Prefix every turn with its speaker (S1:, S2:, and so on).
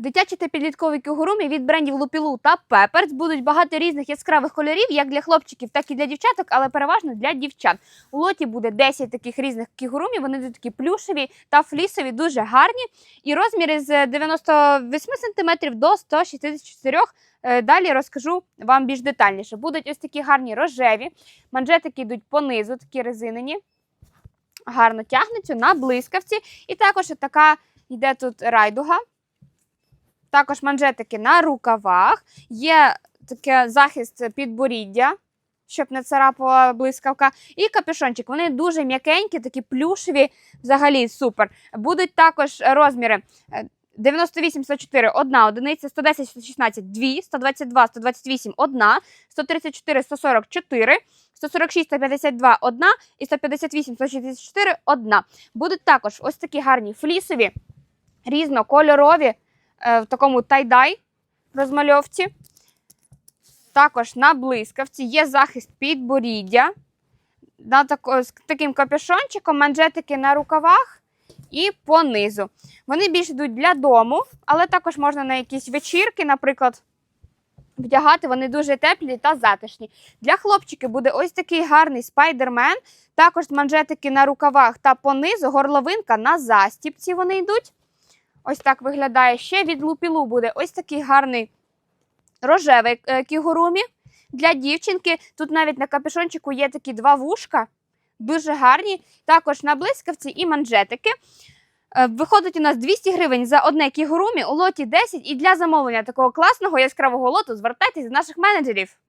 S1: Дитячі та підліткові кігурумі від брендів Лупілу та Пеперс будуть багато різних яскравих кольорів, як для хлопчиків, так і для дівчаток, але переважно для дівчат. У лоті буде 10 таких різних кігурумів. Вони тут такі плюшеві та флісові, дуже гарні. І розміри з 98 см до 164 Е, Далі розкажу вам більш детальніше. Будуть ось такі гарні рожеві, манжетики йдуть понизу, такі резинені, гарно тягнуться на блискавці. І також така йде тут райдуга. Також манжетики на рукавах. Є таке захист підборіддя, щоб не царапала блискавка. І капюшончик. Вони дуже м'якенькі, такі плюшеві, взагалі супер. Будуть також розміри. е, 98, 104 – одна одиниця, 110, 116 – 2, 122, 128 – одна, 134, 140 – 4, 146, 152 – одна і 158, 164 – одна. Будуть також ось такі гарні флісові, різнокольорові, в такому тайдай розмальовці. Також на блискавці є захист підборіддя. На тако, з таким капюшончиком, манжетики на рукавах і понизу. Вони більш йдуть для дому, але також можна на якісь вечірки, наприклад, вдягати. Вони дуже теплі та затишні. Для хлопчиків буде ось такий гарний спайдермен. Також манжетики на рукавах та понизу, горловинка на застіпці вони йдуть. Ось так виглядає. Ще від лупілу буде ось такий гарний рожевий е, кігурумі. Для дівчинки тут навіть на капюшончику є такі два вушка, дуже гарні. Також на блискавці і манжетики. Е, Виходить у нас 200 гривень за одне кігурумі, у лоті 10. І для замовлення такого класного яскравого лоту звертайтесь до наших менеджерів.